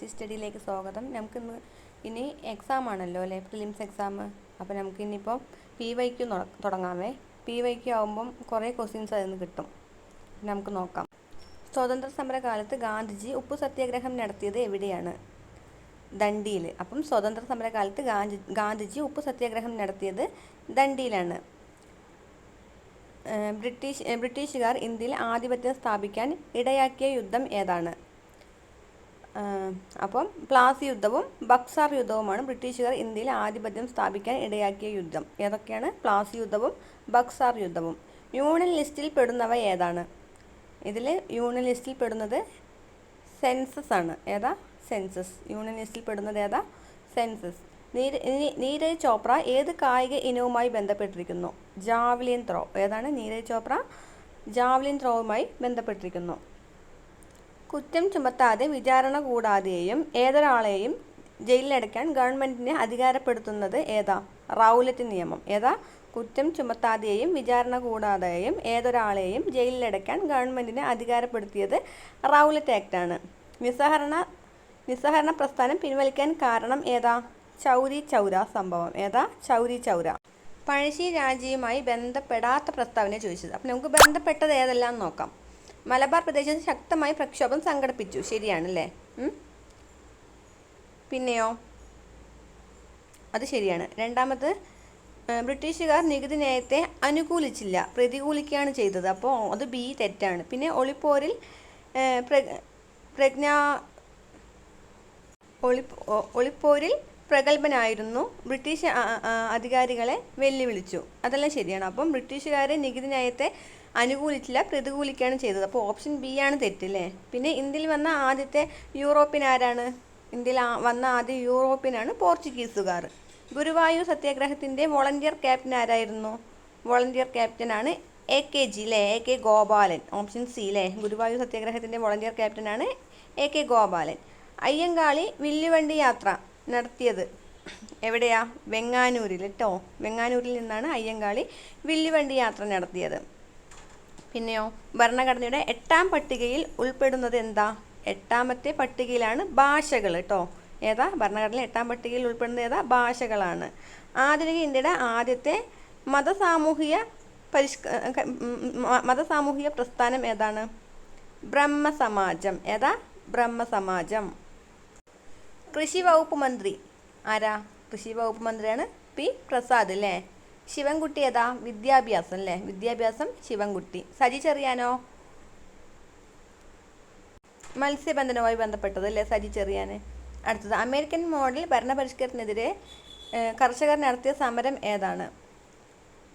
Easy സ്റ്റഡിയിലേക്ക് സ്വാഗതം. നമുക്കിന്ന് ഇനി എക്സാം ആണല്ലോ അല്ലേ? പ്രിലിംസ് എക്സാം അപ്പോൾ നമുക്ക് ഇനിയിപ്പോൾ പി വൈക്ക് തുടങ്ങാമേ പി വൈക്ക് ആകുമ്പം കുറേ ക്വസ്റ്റ്യൻസ് അതിൽ നിന്ന് കിട്ടും. നമുക്ക് നോക്കാം. സ്വാതന്ത്ര്യ സമര കാലത്ത് ഗാന്ധിജി ഉപ്പു സത്യാഗ്രഹം നടത്തിയത് എവിടെയാണ്? ദണ്ഡിയിൽ അപ്പം സ്വാതന്ത്ര്യ സമര കാലത്ത് ഗാന്ധി ഗാന്ധിജി ഉപ്പു സത്യാഗ്രഹം നടത്തിയത് ദണ്ഡിയിലാണ്. ബ്രിട്ടീഷ് ബ്രിട്ടീഷുകാർ ഇന്ത്യയിൽ ആധിപത്യം സ്ഥാപിക്കാൻ ഇടയാക്കിയ യുദ്ധം ഏതാണ്? അപ്പം പ്ലാസി യുദ്ധവും ബക്സർ യുദ്ധവുമാണ് ബ്രിട്ടീഷുകാർ ഇന്ത്യയിൽ ആധിപത്യം സ്ഥാപിക്കാൻ ഇടയാക്കിയ യുദ്ധം. ഏതൊക്കെയാണ്? പ്ലാസി യുദ്ധവും ബക്സർ യുദ്ധവും. യൂണിയൻ ലിസ്റ്റിൽ പെടുന്നവ ഏതാണ്? ഇതിൽ യൂണിയൻ ലിസ്റ്റിൽ പെടുന്നത് സെൻസസ് ആണ്. ഏതാ? സെൻസസ്. യൂണിയൻ ലിസ്റ്റിൽ പെടുന്നത് ഏതാ? സെൻസസ്. നീര നീരജ് ചോപ്ര ഏത് കായിക ഇനവുമായി ബന്ധപ്പെട്ടിരിക്കുന്നു? Javelin throw. ഏതാണ്? നീരജ് ചോപ്ര ജാവ്ലിൻ ത്രോവുമായി ബന്ധപ്പെട്ടിരിക്കുന്നു. കുറ്റം ചുമത്താതെ വിചാരണ കൂടാതെയും ഏതൊരാളെയും ജയിലിലടയ്ക്കാൻ ഗവൺമെന്റിനെ അധികാരപ്പെടുത്തുന്നത് ഏതാ? റൗലറ്റ് നിയമം. ഏതാ? കുറ്റം ചുമത്താതെയും വിചാരണ കൂടാതെയും ഏതൊരാളെയും ജയിലിലടയ്ക്കാൻ ഗവൺമെന്റിനെ അധികാരപ്പെടുത്തിയത് റൗലറ്റ് ആക്റ്റാണ്. നിസ്സഹരണ നിസ്സഹരണ പ്രസ്ഥാനം പിൻവലിക്കാൻ കാരണം ഏതാ? ചൗരി ചൗര സംഭവം. ഏതാ? ചൗരി ചൗര. പഴശ്ശി രാജയുമായി ബന്ധപ്പെടാത്ത പ്രസ്താവന ചോദിച്ചത്. അപ്പം നമുക്ക് ബന്ധപ്പെട്ടത് ഏതെല്ലാം നോക്കാം. മലബാർ പ്രദേശത്ത് ശക്തമായി പ്രക്ഷോഭം സംഘടിപ്പിച്ചു. ശരിയാണല്ലേ? പിന്നെയോ? അത് ശരിയാണ്. രണ്ടാമത് ബ്രിട്ടീഷുകാർ നികുതി നയത്തെ അനുകൂലിച്ചില്ല. പ്രതികൂലിക്കുകയാണ് ചെയ്തത്. അപ്പോൾ അത് ബി തെറ്റാണ്. പിന്നെ ഒളിപ്പോരിൽ പ്രജ്ഞ പ്ര- പ്രജ്ഞാ ഒളി ഒളിപ്പോരിൽ പ്രഗത്ഭനായിരുന്നു. ബ്രിട്ടീഷ് അധികാരികളെ വെല്ലുവിളിച്ചു. അതെല്ലാം ശരിയാണ്. അപ്പം ബ്രിട്ടീഷുകാരെ നികുതി നയത്തെ അനുകൂലിച്ചില്ല പ്രതികൂലിക്കുകയാണ് ചെയ്തത്. അപ്പോൾ ഓപ്ഷൻ ബി ആണ് തെറ്റല്ലേ? പിന്നെ ഇന്ത്യയിൽ വന്ന ആദ്യത്തെ യൂറോപ്യൻ ആരാണ്? ഇന്ത്യയിൽ വന്ന ആദ്യ യൂറോപ്യനാണ് പോർച്ചുഗീസുകാർ. ഗുരുവായൂർ സത്യാഗ്രഹത്തിന്റെ വോളണ്ടിയർ ക്യാപ്റ്റൻ ആരായിരുന്നു? വോളണ്ടിയർ ക്യാപ്റ്റനാണ് എ കെ ജി അല്ലേ A K Gopalan. Option C അല്ലേ ഗുരുവായൂർ സത്യാഗ്രഹത്തിന്റെ വോളണ്ടിയർ ക്യാപ്റ്റനാണ് എ കെ ഗോപാലൻ. അയ്യങ്കാളി വില്ലുവണ്ടി യാത്ര നടത്തിയത് എവിടെയാ? വെങ്ങാനൂരിൽ. കേട്ടോ വെങ്ങാനൂരിൽ നിന്നാണ് അയ്യങ്കാളി വില്ലുവണ്ടി യാത്ര നടത്തിയത്. പിന്നെയോ ഭരണഘടനയുടെ എട്ടാം പട്ടികയിൽ ഉൾപ്പെടുന്നത് എന്താ എട്ടാമത്തെ പട്ടികയിലാണ് ഭാഷകൾ കേട്ടോ ഏതാ? ഭരണഘടനയിലെ എട്ടാം പട്ടികയിൽ ഉൾപ്പെടുന്നത് ഏതാ? ഭാഷകളാണ്. ആധുനിക ഇന്ത്യയുടെ ആദ്യത്തെ മതസാമൂഹിക പരിഷ്ക മതസാമൂഹിക പ്രസ്ഥാനം ഏതാണ്? ബ്രഹ്മസമാജം. ഏതാ? ബ്രഹ്മസമാജം. കൃഷി വകുപ്പ് മന്ത്രി. ആരാ? കൃഷി വകുപ്പ് മന്ത്രിയാണ് പി പ്രസാദ് അല്ലേ ശിവൻകുട്ടി ഏതാ? വിദ്യാഭ്യാസം അല്ലേ? വിദ്യാഭ്യാസം ശിവൻകുട്ടി. സജി ചെറിയാനോ? മത്സ്യബന്ധനവുമായി ബന്ധപ്പെട്ടത് അല്ലേ സജി ചെറിയാന്? അടുത്തത് അമേരിക്കൻ മോഡൽ ഭരണപരിഷ്കരണത്തിനെതിരെ കർഷകർ നടത്തിയ സമരം ഏതാണ്?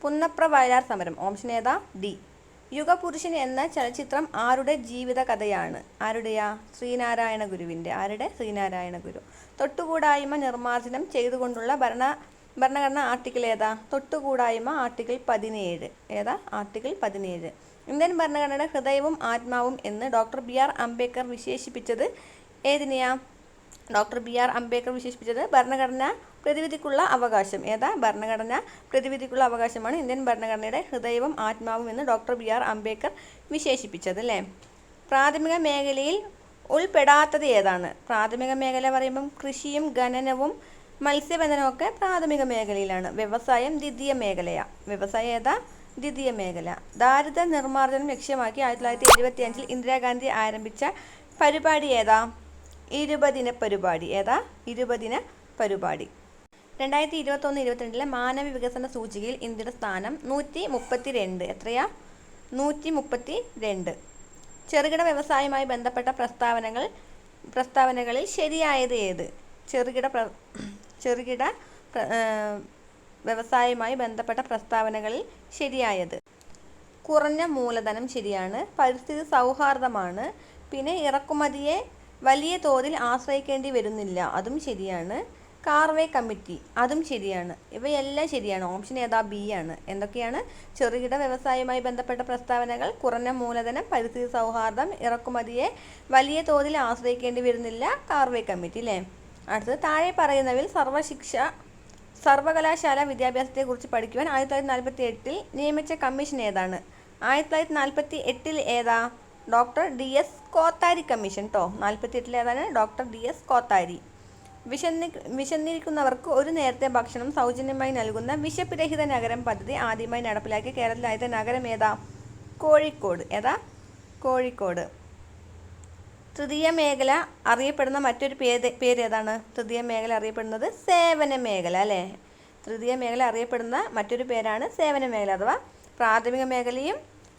പുന്നപ്ര വയലാർ സമരം ഓപ്ഷൻ ഏതാ? ഡി. യുഗപുരുഷൻ എന്ന ചലച്ചിത്രം ആരുടെ ജീവിത കഥയാണ്? ആരുടെയാ? ശ്രീനാരായണ ഗുരുവിന്റെ ആരുടെ? ശ്രീനാരായണ ഗുരു തൊട്ടുകൂടായ്മ നിർമ്മാർജനം ചെയ്തുകൊണ്ടുള്ള ഭരണ ഭരണഘടന ആർട്ടിക്കിൾ ഏതാ? തൊട്ടുകൂടായ്മ ആർട്ടിക്കിൾ പതിനേഴ്. ഏതാ? ആർട്ടിക്കിൾ പതിനേഴ്. ഇന്ത്യൻ ഭരണഘടനയുടെ ഹൃദയവും ആത്മാവും എന്ന് ഡോക്ടർ ബി ആർ അംബേദ്കർ വിശേഷിപ്പിച്ചത് ഏതിനെയാ? ഡോക്ടർ ബി ആർ അംബേദ്കർ വിശേഷിപ്പിച്ചത് ഭരണഘടന പ്രതിവിധിക്കുള്ള അവകാശം. ഏതാ? ഭരണഘടന പ്രതിവിധിക്കുള്ള അവകാശമാണ് ഇന്ത്യൻ ഭരണഘടനയുടെ ഹൃദയവും ആത്മാവും എന്ന് ഡോക്ടർ ബി ആർ അംബേദ്കർ വിശേഷിപ്പിച്ചത് അല്ലേ? പ്രാഥമിക മേഖലയിൽ ഉൾപ്പെടാത്തത് ഏതാണ്? പ്രാഥമിക മേഖല പറയുമ്പം കൃഷിയും ഖനനവും മത്സ്യബന്ധനവും ഒക്കെ പ്രാഥമിക മേഖലയിലാണ്. വ്യവസായം ദ്വിതീയ മേഖലയാണ് വ്യവസായം ഏതാ? ദ്വിതീയ മേഖല. ദാരിദ്ര്യ നിർമ്മാർജനം ലക്ഷ്യമാക്കി ആയിരത്തി തൊള്ളായിരത്തി എഴുപത്തി അഞ്ചിൽ ഇന്ദിരാഗാന്ധി ആരംഭിച്ച പരിപാടി ഏതാ? ഇരുപതിന പരിപാടി. ഏതാ? ഇരുപതിന പരിപാടി. രണ്ടായിരത്തി ഇരുപത്തൊന്ന് ഇരുപത്തിരണ്ടിലെ മാനവ വികസന സൂചികയിൽ ഇന്ത്യയുടെ സ്ഥാനം നൂറ്റി മുപ്പത്തി രണ്ട് എത്രയാ? നൂറ്റി മുപ്പത്തി രണ്ട് ചെറുകിട വ്യവസായവുമായി ബന്ധപ്പെട്ട പ്രസ്താവനകൾ പ്രസ്താവനകളിൽ ശരിയായത് ഏത്? ചെറുകിട ചെറുകിട വ്യവസായവുമായി ബന്ധപ്പെട്ട പ്രസ്താവനകളിൽ ശരിയായത്. കുറഞ്ഞ മൂലധനം ശരിയാണ് പരിസ്ഥിതി സൗഹാർദ്ദമാണ് പിന്നെ ഇറക്കുമതിയെ വലിയ തോതിൽ ആശ്രയിക്കേണ്ടി വരുന്നില്ല അതും ശരിയാണ്. കാർവേ കമ്മിറ്റി അതും ശരിയാണ്. ഇവയെല്ലാം ശരിയാണ് ഓപ്ഷൻ ഏതാ ബി ആണ്. എന്തൊക്കെയാണ്? ചെറുകിട വ്യവസായവുമായി ബന്ധപ്പെട്ട പ്രസ്താവനകൾ കുറഞ്ഞ മൂലധനം പരിസ്ഥിതി സൗഹാർദ്ദം ഇറക്കുമതിയെ വലിയ തോതിൽ ആശ്രയിക്കേണ്ടി വരുന്നില്ല കാർവേ കമ്മിറ്റി അല്ലേ അടുത്തത് താഴെ പറയുന്നവയിൽ സർവശിക്ഷ സർവകലാശാല വിദ്യാഭ്യാസത്തെക്കുറിച്ച് പഠിക്കുവാൻ ആയിരത്തി തൊള്ളായിരത്തി നാൽപ്പത്തി എട്ടിൽ നിയമിച്ച കമ്മീഷൻ ഏതാണ്? ആയിരത്തി തൊള്ളായിരത്തി നാൽപ്പത്തി എട്ടിൽ ഏതാ? Doctor D S Kothari commission കേട്ടോ നാൽപ്പത്തി എട്ടിൽ ഏതാണ്? Doctor D S Kothari. വിശന്നി വിശന്നിരിക്കുന്നവർക്ക് ഒരു നേരത്തെ ഭക്ഷണം സൗജന്യമായി നൽകുന്ന വിശപ്പിരഹിത നഗരം പദ്ധതി ആദ്യമായി നടപ്പിലാക്കിയ കേരളത്തിലെ ആദ്യത്തെ നഗരം ഏതാ? കോഴിക്കോട്. ഏതാ? കോഴിക്കോട്. തൃതീയ മേഖല അറിയപ്പെടുന്ന മറ്റൊരു പേര് പേര് ഏതാണ് തൃതീയ മേഖല അറിയപ്പെടുന്നത് സേവന മേഖല അല്ലേ? തൃതീയ മേഖല അറിയപ്പെടുന്ന മറ്റൊരു പേരാണ് സേവന മേഖല അഥവാ പ്രാഥമിക മേഖലയും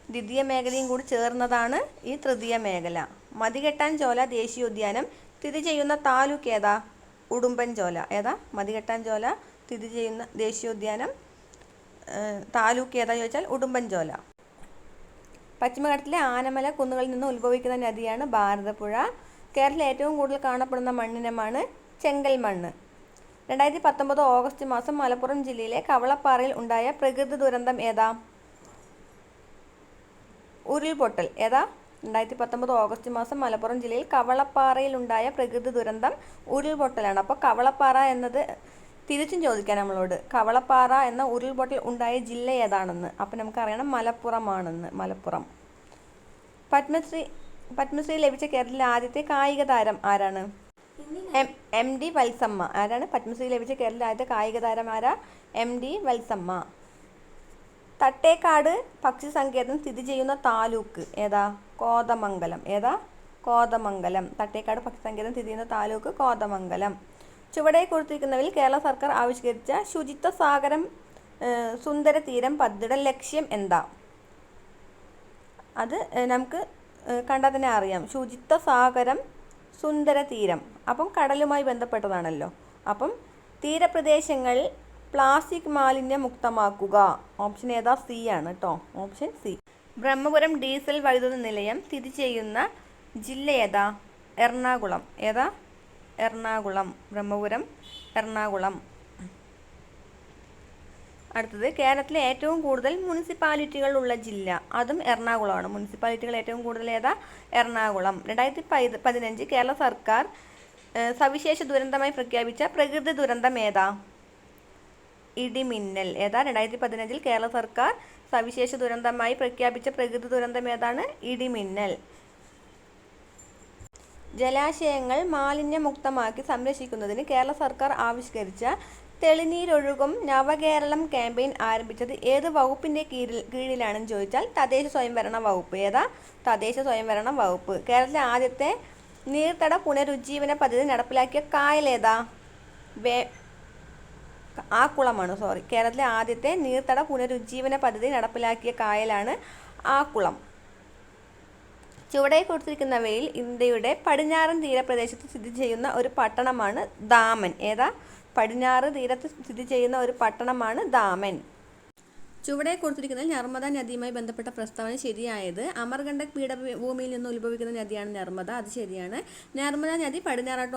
ദ്വിതീയ മേഖലയും കൂടി ചേർന്നതാണ് ഈ തൃതീയ മേഖല മതികെട്ടാൻ ചോല ദേശീയോദ്യാനം സ്ഥിതി ചെയ്യുന്ന താലൂക്ക് ഏതാ? ഉടുമ്പൻചോല ഏതാ? മതികെട്ടാൻ ചോല സ്ഥിതി ചെയ്യുന്ന ദേശീയോദ്യാനം താലൂക്ക് ഏതാ ചോദിച്ചാൽ ഉടുമ്പൻചോല പശ്ചിമഘട്ടത്തിലെ ആനമല കുന്നുകളിൽ നിന്ന് ഉത്ഭവിക്കുന്ന നദിയാണ് ഭാരതപ്പുഴ. കേരളത്തിൽ ഏറ്റവും കൂടുതൽ കാണപ്പെടുന്ന മണ്ണിനമാണ് ചെങ്കൽ മണ്ണ്. രണ്ടായിരത്തി പത്തൊമ്പത് ഓഗസ്റ്റ് മാസം മലപ്പുറം ജില്ലയിലെ കവളപ്പാറയിൽ ഉണ്ടായ പ്രകൃതി ദുരന്തം ഏതാ? ഉരുൾപൊട്ടൽ. ഏതാ? രണ്ടായിരത്തി പത്തൊമ്പത് ഓഗസ്റ്റ് മാസം മലപ്പുറം ജില്ലയിൽ കവളപ്പാറയിൽ ഉണ്ടായ പ്രകൃതി ദുരന്തം ഉരുൾപൊട്ടലാണ്. അപ്പോൾ കവളപ്പാറ എന്നത് തിരിച്ചും ചോദിക്കാൻ നമ്മളോട്. കവളപ്പാറ എന്ന ഉരുൾപൊട്ടൽ ഉണ്ടായ ജില്ല ഏതാണെന്ന്? അപ്പം നമുക്കറിയണം മലപ്പുറമാണെന്ന്. മലപ്പുറം. പത്മശ്രീ പത്മശ്രീ ലഭിച്ച കേരളത്തിലെ ആദ്യത്തെ കായിക താരം ആരാണ്? M M D Valsamma. ആരാണ്? പത്മശ്രീ ലഭിച്ച കേരളത്തിലെ ആദ്യത്തെ കായിക താരം ആരാ? M D Valsamma. തട്ടേക്കാട് പക്ഷി സങ്കേതം സ്ഥിതി ചെയ്യുന്ന താലൂക്ക് ഏതാ? കോതമംഗലം. ഏതാ? കോതമംഗലം. തട്ടേക്കാട് പക്ഷി സങ്കേതം സ്ഥിതി ചെയ്യുന്ന താലൂക്ക് കോതമംഗലം. ചുവടെ കൊടുത്തിരിക്കുന്നവയിൽ കേരള സർക്കാർ ആവിഷ്കരിച്ച ശുചിത്വ സാഗരം സുന്ദര തീരം പദ്ധതിയുടെ ലക്ഷ്യം എന്താ? അത് നമുക്ക് കണ്ടാൽ തന്നെ അറിയാം. ശുചിത്വ സാഗരം സുന്ദര തീരം. അപ്പം കടലുമായി ബന്ധപ്പെട്ടതാണല്ലോ. അപ്പം തീരപ്രദേശങ്ങൾ പ്ലാസ്റ്റിക് മാലിന്യം മുക്തമാക്കുക. ഓപ്ഷൻ ഏതാ? സി ആണ് കേട്ടോ ഓപ്ഷൻ സി. ബ്രഹ്മപുരം ഡീസൽ വൈദ്യുത നിലയം സ്ഥിതി ചെയ്യുന്ന ജില്ല ഏതാ? എറണാകുളം. ഏതാ? എറണാകുളം ബ്രഹ്മപുരം എറണാകുളം. അടുത്തത് കേരളത്തിലെ ഏറ്റവും കൂടുതൽ മുനിസിപ്പാലിറ്റികൾ ഉള്ള ജില്ല. അതും എറണാകുളമാണ്. മുനിസിപ്പാലിറ്റികൾ ഏറ്റവും കൂടുതൽ ഏതാ? എറണാകുളം. രണ്ടായിരത്തി പതിനഞ്ച് കേരള സർക്കാർ സവിശേഷ ദുരന്തമായി പ്രഖ്യാപിച്ച പ്രകൃതി ദുരന്തം ഏതാ? ഇടിമിന്നൽ. ഏതാ? രണ്ടായിരത്തി പതിനഞ്ചിൽ കേരള സർക്കാർ സവിശേഷ ദുരന്തമായി പ്രഖ്യാപിച്ച പ്രകൃതി ദുരന്തം ഏതാണ്? ഇടിമിന്നൽ. ജലാശയങ്ങൾ മാലിന്യമുക്തമാക്കി സംരക്ഷിക്കുന്നതിന് കേരള സർക്കാർ ആവിഷ്കരിച്ച തെളിനീരൊഴുകും നവകേരളം ക്യാമ്പയിൻ ആരംഭിച്ചത് ഏത് വകുപ്പിന്റെ കീഴിൽ കീഴിലാണെന്ന് ചോദിച്ചാൽ തദ്ദേശ സ്വയംഭരണ വകുപ്പ്. ഏതാ? തദ്ദേശ സ്വയംഭരണ വകുപ്പ്. കേരളത്തിലെ ആദ്യത്തെ നീർത്തട പുനരുജ്ജീവന പദ്ധതി നടപ്പിലാക്കിയ കായലേതാ വേ ആക്കുളമാണ് സോറി കേരളത്തിലെ ആദ്യത്തെ നീർത്തട പുനരുജ്ജീവന പദ്ധതി നടപ്പിലാക്കിയ കായലാണ് ആക്കുളം ചുവടെ കൊടുത്തിരിക്കുന്നവയിൽ ഇന്ത്യയുടെ പടിഞ്ഞാറൻ തീരപ്രദേശത്ത് സ്ഥിതി ചെയ്യുന്ന ഒരു പട്ടണമാണ് ദാമൻ. ഏതാ? പടിഞ്ഞാറ് തീരത്ത് സ്ഥിതി ചെയ്യുന്ന ഒരു പട്ടണമാണ് ദാമൻ. ചുവടെ കൊടുത്തിരിക്കുന്നത് നർമ്മദ നദിയുമായി ബന്ധപ്പെട്ട പ്രസ്താവന ശരിയായത്. അമർകണ്ടക് പീഠഭൂമിയിൽ നിന്ന് ഉത്ഭവിക്കുന്ന നദിയാണ് നർമ്മദ. അത് ശരിയാണ്. നർമ്മദ നദി പടിഞ്ഞാറോട്ട്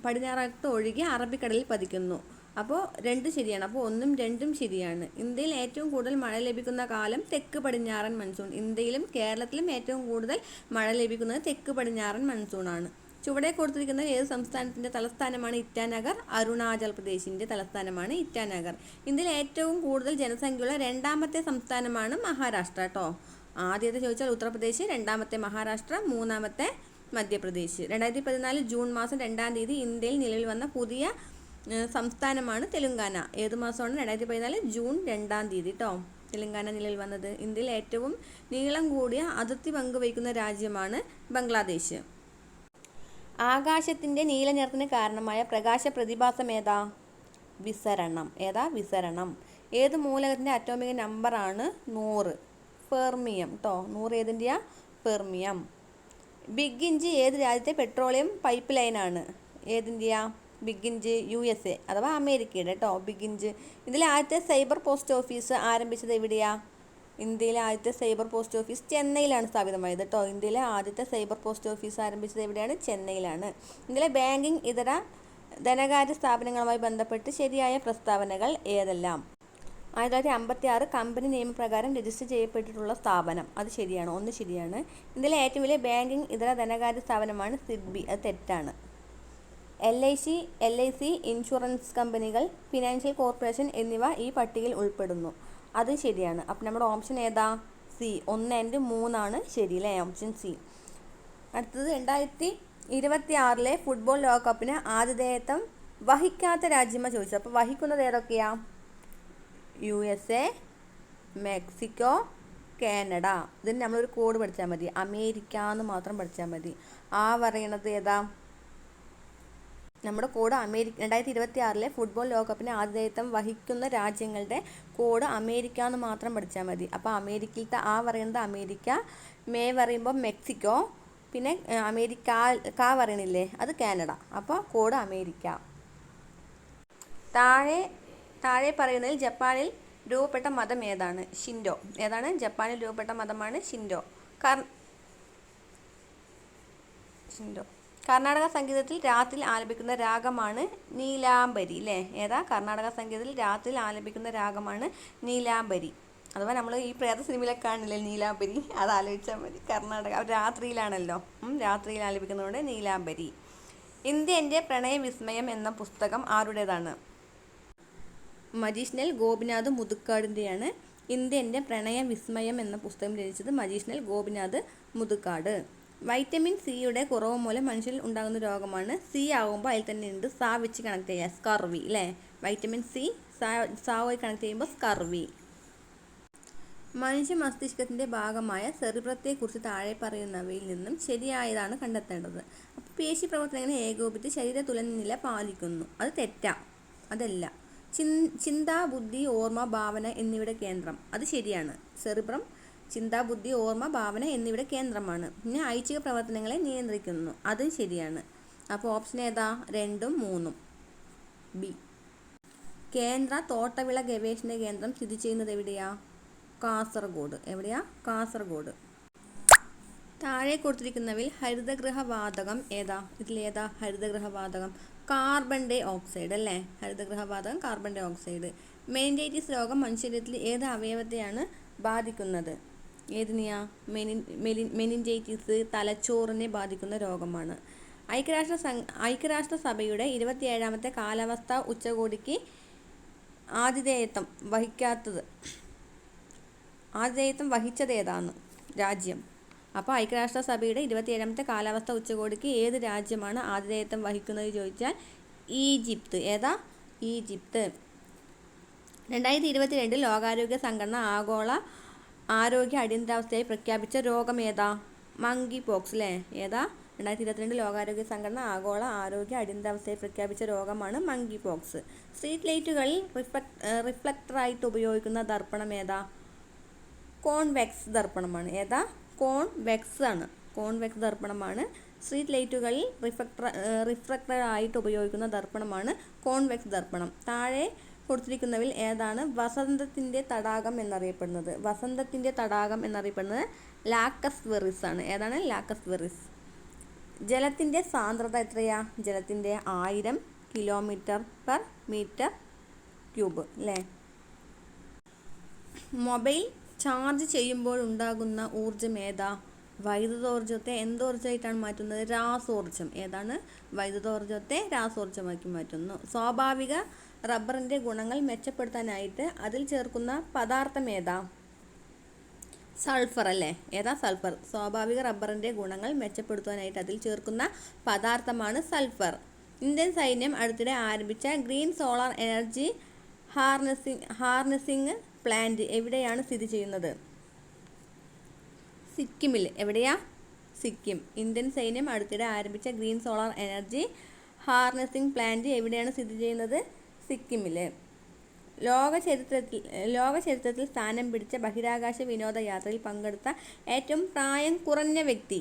പടിഞ്ഞാറോട്ട് ഒഴുകി അറബിക്കടലിൽ പതിക്കുന്നു. അപ്പോൾ രണ്ട് ശരിയാണ്. അപ്പോൾ ഒന്നും രണ്ടും ശരിയാണ്. ഇന്ത്യയിൽ ഏറ്റവും കൂടുതൽ മഴ ലഭിക്കുന്ന കാലം തെക്ക് പടിഞ്ഞാറൻ മൺസൂൺ ഇന്ത്യയിലും കേരളത്തിലും ഏറ്റവും കൂടുതൽ മഴ ലഭിക്കുന്നത് തെക്ക് പടിഞ്ഞാറൻ മൺസൂണാണ് ചുവടെ കൊടുത്തിരിക്കുന്ന ഏത് സംസ്ഥാനത്തിന്റെ തലസ്ഥാനമാണ്? ഇറ്റാനഗർ. അരുണാചൽ പ്രദേശിന്റെ തലസ്ഥാനമാണ് ഇറ്റാനഗർ. ഇന്ത്യയിൽ ഏറ്റവും കൂടുതൽ ജനസംഖ്യയുള്ള രണ്ടാമത്തെ സംസ്ഥാനമാണ് മഹാരാഷ്ട്ര കേട്ടോ ആദ്യത്തെ ചോദിച്ചാൽ ഉത്തർപ്രദേശ് രണ്ടാമത്തെ മഹാരാഷ്ട്ര മൂന്നാമത്തെ മധ്യപ്രദേശ്. രണ്ടായിരത്തി പതിനാല് ജൂൺ മാസം രണ്ടാം തീയതി ഇന്ത്യയിൽ നിലവിൽ വന്ന പുതിയ സംസ്ഥാനമാണ് തെലുങ്കാന. ഏത് മാസമാണ്? രണ്ടായിരത്തി പതിനാല് ജൂൺ രണ്ടാം തീയതി കേട്ടോ തെലുങ്കാന നിലയിൽ വന്നത്. ഇന്ത്യയിൽ ഏറ്റവും നീളം കൂടിയ അതിർത്തി പങ്കുവയ്ക്കുന്ന രാജ്യമാണ് ബംഗ്ലാദേശ്. ആകാശത്തിന്റെ നീലനിറത്തിന് കാരണമായ പ്രകാശ പ്രതിഭാസം ഏതാ? വിസരണം. ഏതാ? വിസരണം. ഏത് മൂലകത്തിന്റെ അറ്റോമിക നമ്പറാണ് നൂറ്? ഫെർമിയം കേട്ടോ നൂറ് ഏതിന്റെയാ ഫെർമിയം. ബിഗ് ഇഞ്ചി ഏത് രാജ്യത്തെ പെട്രോളിയം പൈപ്പ് ലൈനാണ്? ഏതിന്റെയാ big inch U S A അഥവാ അമേരിക്കയുടെ കേട്ടോ ബിഗ് ഇതിൽ ആദ്യത്തെ സൈബർ പോസ്റ്റ് ഓഫീസ് ആരംഭിച്ചത് എവിടെയാ? ഇന്ത്യയിലെ ആദ്യത്തെ സൈബർ പോസ്റ്റ് ഓഫീസ് ചെന്നൈയിലാണ് സ്ഥാപിതമായത് കേട്ടോ ഇന്ത്യയിലെ ആദ്യത്തെ സൈബർ പോസ്റ്റ് ഓഫീസ് ആരംഭിച്ചത് എവിടെയാണ്? ചെന്നൈയിലാണ്. ഇന്ത്യയിലെ ബാങ്കിങ് ഇതര ധനകാര്യ സ്ഥാപനങ്ങളുമായി ബന്ധപ്പെട്ട് ശരിയായ പ്രസ്താവനകൾ ഏതെല്ലാം? ആയിരത്തി തൊള്ളായിരത്തി അമ്പത്തി ആറ് കമ്പനി നിയമപ്രകാരം രജിസ്റ്റർ ചെയ്യപ്പെട്ടിട്ടുള്ള സ്ഥാപനം. അത് ശരിയാണ്? ഒന്ന് ശരിയാണ്. ഇന്ത്യയിലെ ഏറ്റവും വലിയ ബാങ്കിങ് ഇതര ധനകാര്യ സ്ഥാപനമാണ് സിഡ്ബി. അത് തെറ്റാണ്. L I C L I C insurance കമ്പനികൾ ഫിനാൻഷ്യൽ കോർപ്പറേഷൻ എന്നിവ ഈ പട്ടികയിൽ ഉൾപ്പെടുന്നു. അത് ശരിയാണ്. അപ്പം നമ്മുടെ ഓപ്ഷൻ ഏതാ? സി ഒന്ന് ആൻഡ് മൂന്നാണ് ശരി അല്ലേ ഓപ്ഷൻ സി അടുത്തത് രണ്ടായിരത്തി ഇരുപത്തി ആറിലെ ഫുട്ബോൾ ലോകകപ്പിന് ആതിഥേയത്വം വഹിക്കാത്ത രാജ്യമാണ് ചോദിച്ചത് അപ്പോൾ വഹിക്കുന്നത് ഏതൊക്കെയാ? U S A Mexico Canada ഇതിന് നമ്മളൊരു കോഡ് പഠിച്ചാൽ മതി. അമേരിക്ക എന്ന് മാത്രം പഠിച്ചാൽ മതി. ആ പറയണത് ഏതാ? നമ്മുടെ കോഡ് അമേരിക്ക രണ്ടായിരത്തി ഇരുപത്തി ആറിലെ ഫുട്ബോൾ ലോകകപ്പിന് ആതിഥേയത്വം വഹിക്കുന്ന രാജ്യങ്ങളുടെ കോഡ് അമേരിക്ക എന്ന് മാത്രം പഠിച്ചാൽ മതി. അപ്പോൾ അമേരിക്കയിലത്തെ ആ പറയുന്നത് അമേരിക്ക മേ പറയുമ്പോൾ മെക്സിക്കോ പിന്നെ അമേരിക്ക കാ പറയണില്ലേ? അത് കാനഡ. അപ്പോൾ കോഡ് അമേരിക്ക. താഴെ താഴെ പറയുന്നതിൽ ജപ്പാനിൽ രൂപപ്പെട്ട മതം ഏതാണ്? ഷിൻഡോ. ഏതാണ്? ജപ്പാനിൽ രൂപപ്പെട്ട മതമാണ് ഷിൻഡോ. കർ ഷിൻഡോ. കർണാടക സംഗീതത്തിൽ രാത്രിയിൽ ആലപിക്കുന്ന രാഗമാണ് നീലാംബരി അല്ലേ ഏതാ? കർണാടക സംഗീതത്തിൽ രാത്രിയിൽ ആലപിക്കുന്ന രാഗമാണ് നീലാംബരി. അഥവാ നമ്മൾ ഈ പ്രേത സിനിമയിലൊക്കെ കാണില്ലേ നീലാംബരി? അത് ആലോചിച്ചാൽ മതി. കർണാടക രാത്രിയിലാണല്ലോ. രാത്രിയിൽ ആലപിക്കുന്നതുകൊണ്ട് നീലാംബരി. ഇന്ത്യ എന്റെ പ്രണയ വിസ്മയം എന്ന പുസ്തകം ആരുടേതാണ്? മജീഷ്ണൽ ഗോപിനാഥ് മുതുക്കാടിന്റെയാണ് ഇന്ത്യന്റെ പ്രണയ വിസ്മയം എന്ന പുസ്തകം രചിച്ചത് മജീഷ്ണൽ ഗോപിനാഥ് മുതുക്കാട്. വൈറ്റമിൻ സിയുടെ കുറവ് മൂലം മനുഷ്യരിൽ ഉണ്ടാകുന്ന രോഗമാണ് സി ആകുമ്പോൾ അതിൽ തന്നെ ഉണ്ട് സാ വെച്ച് കണക്ട് ചെയ്യുക സ്കർവി അല്ലേ വൈറ്റമിൻ സി സാ സാവുമായി കണക്ട് ചെയ്യുമ്പോൾ സ്കർവി മനുഷ്യ മസ്തിഷ്കത്തിന്റെ ഭാഗമായ സെറിബ്രത്തെക്കുറിച്ച് താഴെ പറയുന്നവയിൽ നിന്നും ശരിയായതാണ് കണ്ടെത്തേണ്ടത്. അപ്പോൾ പേശി പ്രവർത്തനങ്ങളെ ഏകോപിച്ച് ശരീര തുലനില പാലിക്കുന്നു? അത് തെറ്റാ. അതല്ല. ചിന്ത ബുദ്ധി ഓർമ്മ ഭാവന എന്നിവയുടെ കേന്ദ്രം. അത് ശരിയാണ്. സെറിബ്രം ചിന്ത ബുദ്ധി ഓർമ്മ ഭാവന എന്നിവയുടെ കേന്ദ്രമാണ്. പിന്നെ ഐച്ഛിക പ്രവർത്തനങ്ങളെ നിയന്ത്രിക്കുന്നു. അത് ശരിയാണ്. അപ്പോൾ ഓപ്ഷൻ ഏതാ? രണ്ടും മൂന്നും. ബി കേന്ദ്ര തോട്ടവിള ഗവേഷണ കേന്ദ്രം സ്ഥിതി ചെയ്യുന്നത് എവിടെയാ? കാസർഗോഡ്. എവിടെയാ? കാസർഗോഡ്. താഴെ കൊടുത്തിരിക്കുന്നവയിൽ ഹരിതഗൃഹവാതകം ഏതാ? ഇതിലേതാ? ഹരിതഗൃഹവാതകം. കാർബൺ ഡൈ ഓക്സൈഡ് അല്ലേ? ഹരിതഗൃഹവാതകം കാർബൺ ഡൈ ഓക്സൈഡ്. മെനിൻജൈറ്റിസ് രോഗം മനുഷ്യരത്തിൽ ഏത് അവയവത്തെയാണ് ബാധിക്കുന്നത്? ഏതിനെയാ? മെനിൻ മെലിൻ മെനിൻജൈറ്റിസ് തലച്ചോറിനെ ബാധിക്കുന്ന രോഗമാണ്. ഐക്യരാഷ്ട്ര സം ഐക്യരാഷ്ട്ര സഭയുടെ ഇരുപത്തിയേഴാമത്തെ കാലാവസ്ഥാ ഉച്ചകോടിക്ക് ആതിഥേയത്വം വഹിക്കാത്തത് ആതിഥേയത്വം വഹിച്ചത് ഏതാണ്? രാജ്യം. അപ്പോൾ ഐക്യരാഷ്ട്ര സഭയുടെ ഇരുപത്തിയേഴാമത്തെ കാലാവസ്ഥ ഉച്ചകോടിക്ക് ഏത് രാജ്യമാണ് ആതിഥേയത്വം വഹിക്കുന്നത് ചോദിച്ചാൽ ഈജിപ്ത്. ഏതാ? ഈജിപ്ത്. രണ്ടായിരത്തി ഇരുപത്തിരണ്ടിൽ ലോകാരോഗ്യ സംഘടന ആഗോള ആരോഗ്യ അടിയന്തരാവസ്ഥയായി പ്രഖ്യാപിച്ച രോഗം ഏതാ? മങ്കി പോക്സ് അല്ലേ ഏതാ? രണ്ടായിരത്തി ഇരുപത്തിരണ്ട് ലോകാരോഗ്യ സംഘടന ആഗോള ആരോഗ്യ അടിയന്തരാവസ്ഥയായി പ്രഖ്യാപിച്ച രോഗമാണ് മങ്കി പോക്സ് സ്ട്രീറ്റ് ലൈറ്റുകളിൽ റിഫ്ലക് റിഫ്ലക്ടറായിട്ട് ഉപയോഗിക്കുന്ന ദർപ്പണം ഏതാ? കോൺവെക്സ് ദർപ്പണമാണ്. ഏതാ? കോൺവെക്സ് ആണ്. കോൺവെക്സ് ദർപ്പണമാണ്. സ്ട്രീറ്റ് ലൈറ്റുകളിൽ റിഫ്ലക്ടർ റിഫ്ലക്ടറായിട്ട് ഉപയോഗിക്കുന്ന ദർപ്പണമാണ് കോൺവെക്സ് ദർപ്പണം. താഴെ കൊടുത്തിരിക്കുന്നതിൽ ഏതാണ് വസന്തത്തിന്റെ തടാകം എന്നറിയപ്പെടുന്നത്? വസന്തത്തിന്റെ തടാകം എന്നറിയപ്പെടുന്നത് ലാക്കസ് വെറിസ് ആണ്. ഏതാണ്? ലാക്കസ് വെറിസ് ജലത്തിന്റെ സാന്ദ്രത എത്രയാ? ജലത്തിന്റെ ആയിരം കിലോമീറ്റർ പെർ മീറ്റർ ക്യൂബ് അല്ലേ? മൊബൈൽ ചാർജ് ചെയ്യുമ്പോൾ ഉണ്ടാകുന്ന ഊർജം ഏതാ? വൈദ്യുതോർജത്തെ എന്തോർജമായിട്ടാണ് മാറ്റുന്നത്? രാസോർജം ഏതാണ്? വൈദ്യുതോർജത്തെ രാസോർജമാക്കി മാറ്റുന്നു. സ്വാഭാവിക റബ്ബറിന്റെ ഗുണങ്ങൾ മെച്ചപ്പെടുത്താനായിട്ട് അതിൽ ചേർക്കുന്ന പദാർത്ഥം ഏതാ? സൾഫർ അല്ലേ? ഏതാ സൾഫർ? സ്വാഭാവിക റബ്ബറിന്റെ ഗുണങ്ങൾ മെച്ചപ്പെടുത്താനായിട്ട് അതിൽ ചേർക്കുന്ന പദാർത്ഥമാണ് സൾഫർ. ഇന്ത്യൻ സൈന്യം അടുത്തിടെ ആരംഭിച്ച green solar energy harnessing harnessing plant എവിടെയാണ് സ്ഥിതി ചെയ്യുന്നത്? സിക്കിമിൽ. എവിടെയാ? സിക്കിം. ഇന്ത്യൻ സൈന്യം അടുത്തിടെ ആരംഭിച്ച green solar energy harnessing plant എവിടെയാണ് സ്ഥിതി ചെയ്യുന്നത്? സിക്കിമിൽ ലോക ചരിത്രത്തിൽ ലോക ചരിത്രത്തിൽ സ്ഥാനം പിടിച്ച ബഹിരാകാശ വിനോദയാത്രയിൽ പങ്കെടുത്ത ഏറ്റവും പ്രായം കുറഞ്ഞ വ്യക്തി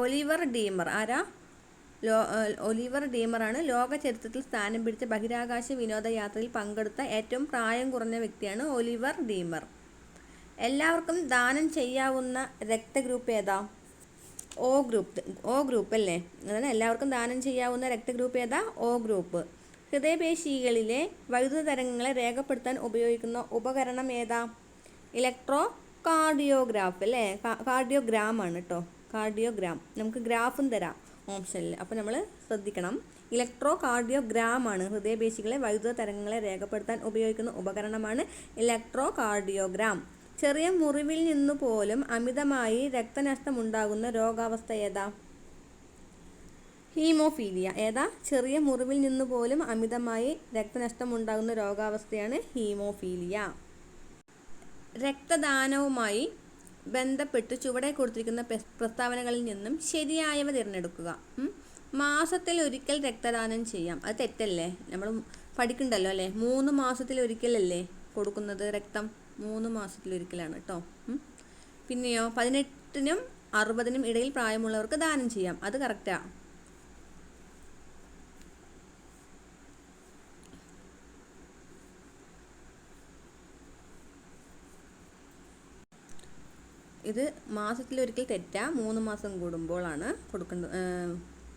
ഒലിവർ ഡീമർ. ആരാ? ലോ ഒലിവർ ഡീമറാണ്. ലോക ചരിത്രത്തിൽ സ്ഥാനം പിടിച്ച ബഹിരാകാശ വിനോദയാത്രയിൽ പങ്കെടുത്ത ഏറ്റവും പ്രായം കുറഞ്ഞ വ്യക്തിയാണ് ഒലിവർ ഡീമർ. എല്ലാവർക്കും ദാനം ചെയ്യാവുന്ന രക്തഗ്രൂപ്പ് ഏതാ? ഓ ഗ്രൂപ്പ് ഓ ഗ്രൂപ്പ് അല്ലേ? അതാണ് എല്ലാവർക്കും ദാനം ചെയ്യാവുന്ന രക്തഗ്രൂപ്പ് ഏതാ? ഓ ഗ്രൂപ്പ്. ഹൃദയപേശികളിലെ വൈദ്യുത തരംഗങ്ങളെ രേഖപ്പെടുത്താൻ ഉപയോഗിക്കുന്ന ഉപകരണം ഏതാ? ഇലക്ട്രോ കാർഡിയോഗ്രാഫ് അല്ലേ കാർഡിയോഗ്രാം ആണ് കേട്ടോ കാർഡിയോഗ്രാം നമുക്ക് ഗ്രാഫും തരാം ഓപ്ഷനിൽ അപ്പോൾ നമ്മൾ ശ്രദ്ധിക്കണം. ഇലക്ട്രോ കാർഡിയോഗ്രാം ആണ് ഹൃദയപേശികളെ വൈദ്യുത തരംഗങ്ങളെ രേഖപ്പെടുത്താൻ ഉപയോഗിക്കുന്ന ഉപകരണമാണ് ഇലക്ട്രോ കാർഡിയോഗ്രാം ചെറിയ മുറിവിൽ നിന്നു പോലും അമിതമായി രക്തനഷ്ടമുണ്ടാകുന്ന രോഗാവസ്ഥ ഏതാ? ഹീമോഫീലിയ ഏതാ? ചെറിയ മുറിവിൽ നിന്ന് പോലും അമിതമായി രക്തനഷ്ടമുണ്ടാകുന്ന രോഗാവസ്ഥയാണ് ഹീമോഫീലിയ. രക്തദാനവുമായി ബന്ധപ്പെട്ട് ചുവടെ കൊടുത്തിരിക്കുന്ന പ്രസ്താവനകളിൽ നിന്നും ശരിയായവ തിരഞ്ഞെടുക്കുക. മാസത്തിൽ ഒരിക്കൽ രക്തദാനം ചെയ്യാം. അത് തെറ്റല്ലേ? നമ്മൾ പഠിക്കണ്ടല്ലോ അല്ലേ? മൂന്ന് മാസത്തിൽ ഒരിക്കലല്ലേ കൊടുക്കുന്നത് രക്തം? മൂന്ന് മാസത്തിൽ ഒരിക്കലാണ് കേട്ടോ. പിന്നെയോ പതിനെട്ടിനും അറുപതിനും ഇടയിൽ പ്രായമുള്ളവർക്ക് ദാനം ചെയ്യാം. അത് കറക്റ്റാ ഇത് മാസത്തിലൊരിക്കൽ തെറ്റാ മൂന്ന് മാസം കൂടുമ്പോഴാണ് കൊടുക്കുന്നത്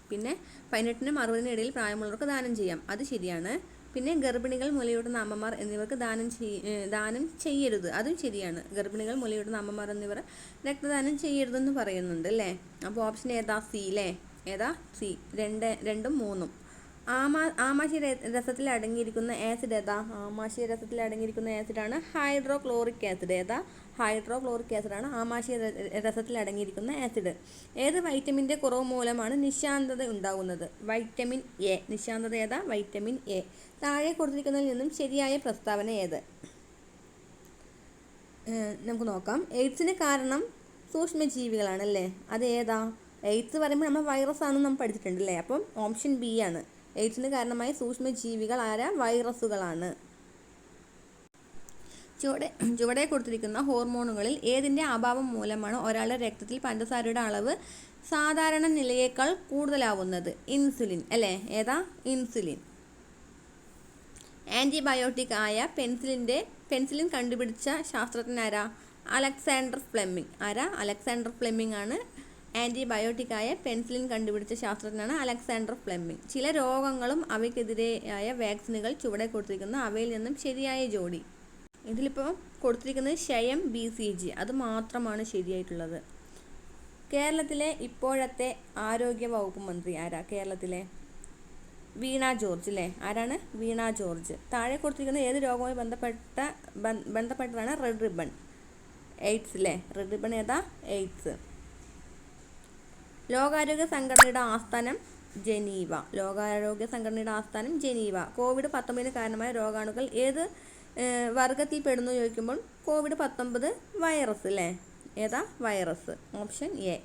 പിന്നെ പതിനെട്ടിനും അറുപതിനും ഇടയിൽ പ്രായമുള്ളവർക്ക് ദാനം ചെയ്യാം അത് ശരിയാണ്. പിന്നെ ഗർഭിണികൾ മുലയൂട്ടുന്ന അമ്മമാർ എന്നിവർക്ക് ദാനം ചെയ് ദാനം ചെയ്യരുത് അതും ശരിയാണ്. ഗർഭിണികൾ മുലയൂട്ടുന്ന അമ്മമാർ എന്നിവർ രക്തദാനം ചെയ്യരുതെന്ന് പറയുന്നുണ്ട് അല്ലേ? അപ്പോൾ ഓപ്ഷൻ ഏതാ? സി അല്ലേ? ഏതാ? സി രണ്ട് രണ്ടും മൂന്നും. ആമാ ആമാശയ രസത്തിൽ അടങ്ങിയിരിക്കുന്ന ആസിഡ് ഏതാ? ആമാശയ രസത്തിൽ അടങ്ങിയിരിക്കുന്ന ആസിഡാണ് ഹൈഡ്രോക്ലോറിക് ആസിഡ് ഏതാ? ഹൈഡ്രോക്ലോറിക് ആസിഡാണ് ആമാശയ ര- രസത്തിൽ അടങ്ങിയിരിക്കുന്ന ആസിഡ് ഏത് വൈറ്റമിന്റെ കുറവ് മൂലമാണ് നിശാന്തത ഉണ്ടാകുന്നത്? വൈറ്റമിൻ എ നിശാന്തത ഏതാ? വൈറ്റമിൻ എ താഴെ കൊടുത്തിരിക്കുന്നതിൽ നിന്നും ശരിയായ പ്രസ്താവന ഏത്? നമുക്ക് നോക്കാം. എയ്ഡ്സിന് കാരണം സൂക്ഷ്മജീവികളാണല്ലേ? അത് ഏതാ? എയ്ഡ്സ് പറയുമ്പോൾ നമ്മൾ വൈറസ് ആണെന്ന് നമ്മൾ പഠിച്ചിട്ടുണ്ട് അല്ലേ അപ്പം ഓപ്ഷൻ ബി ആണ്. എയ്ഡ്സിന് കാരണമായ സൂക്ഷ്മജീവികൾ ആരാ? വൈറസുകളാണ്. ചുവടെ ചുവടെ കൊടുത്തിരിക്കുന്ന ഹോർമോണുകളിൽ ഏതിന്റെ അഭാവം മൂലമാണ് ഒരാളുടെ രക്തത്തിൽ പഞ്ചസാരയുടെ അളവ് സാധാരണ നിലയേക്കാൾ കൂടുതലാവുന്നത്? ഇൻസുലിൻ അല്ലേ? ഏതാ? ഇൻസുലിൻ. ആന്റിബയോട്ടിക് ആയ പെൻസിലിന്റെ പെൻസിലിൻ കണ്ടുപിടിച്ച ശാസ്ത്രജ്ഞനാരാ അലക്സാണ്ടർ ഫ്ലെമിംഗ്. ആരാ? അലക്സാണ്ടർ ഫ്ലെമിംഗ് ആണ് ആന്റിബയോട്ടിക് ആയ പെൻസിലിൻ കണ്ടുപിടിച്ച ശാസ്ത്രജ്ഞനാണ് അലക്സാണ്ടർ ഫ്ലെമിംഗ് ചില രോഗങ്ങളും അവയ്ക്കെതിരെയായ വാക്സിനുകൾ ചുവടെ കൊടുത്തിരിക്കുന്ന. അവയിൽ നിന്നും ശരിയായ ജോഡി. ഇതിലിപ്പോൾ കൊടുത്തിരിക്കുന്നത് ക്ഷയം ബി സി ജി അത് മാത്രമാണ് ശരിയായിട്ടുള്ളത്. കേരളത്തിലെ ഇപ്പോഴത്തെ ആരോഗ്യ വകുപ്പ് മന്ത്രി ആരാ? കേരളത്തിലെ വീണ ജോർജ് അല്ലേ ആരാണ്? വീണ ജോർജ്. താഴെ കൊടുത്തിരിക്കുന്ന ഏത് രോഗവുമായി ബന്ധപ്പെട്ട ബന്ധ- ബന്ധപ്പെട്ടതാണ് റെഡ് റിബൺ. എയ്ഡ്സ് അല്ലേ റെഡ് റിബൺ ഏതാ? എയ്ഡ്സ്. ലോകാരോഗ്യ സംഘടനയുടെ ആസ്ഥാനം ജനീവ. ലോകാരോഗ്യ സംഘടനയുടെ ആസ്ഥാനം ജനീവ. കോവിഡ് പത്തൊമ്പതിന് കാരണമായ രോഗാണുക്കൾ ഏത് വർഗത്തിൽ പെടുന്നു ചോദിക്കുമ്പോൾ കോവിഡ് പത്തൊമ്പത് വൈറസ് അല്ലേ ഏതാ? വൈറസ്. Option A.